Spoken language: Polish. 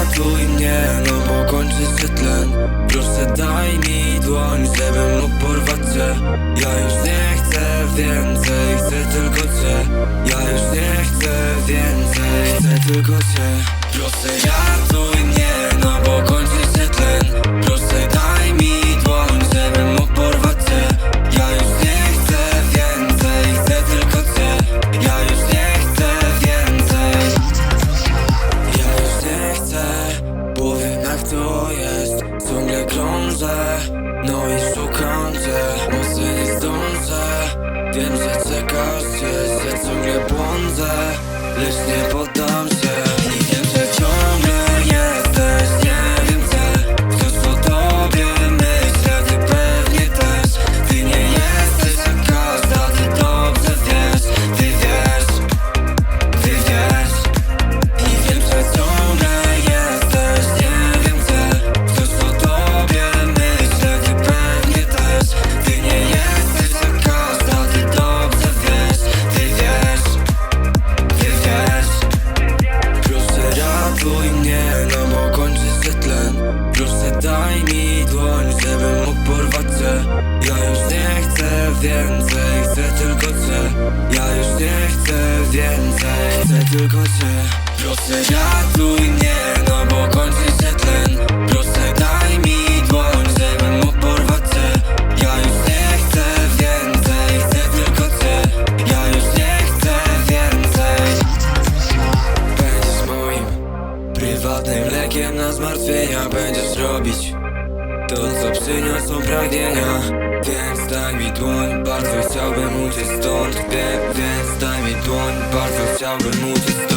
ratuj mnie, no bo kończy się tlen. Proszę daj mi dłoń, żebym mógł porwać cię Ja już nie chcę więcej, chcę tylko cię. Ja już nie chcę więcej, chcę tylko cię. Proszę ratuj mnie, No i szukam cię. Może nie zdążę, wiem, że czekasz się Że ciągle błądzę, lecz nie poddam więcej, chcę tylko cię. Ja już nie chcę więcej, chcę tylko cię. Proszę ratuj mnie, no bo kończy się tlen. Proszę daj mi dłoń, żebym mógł porwać cię. Ja już nie chcę więcej, chcę tylko cię. Ja już nie chcę więcej. Będziesz moim prywatnym lekiem na zmartwienia. Będziesz robić to, co przyniosą pragnienia dłoń, bardzo chciałbym uciec stąd. Wiem, więc daj mi dłoń, bardzo chciałbym uciec stąd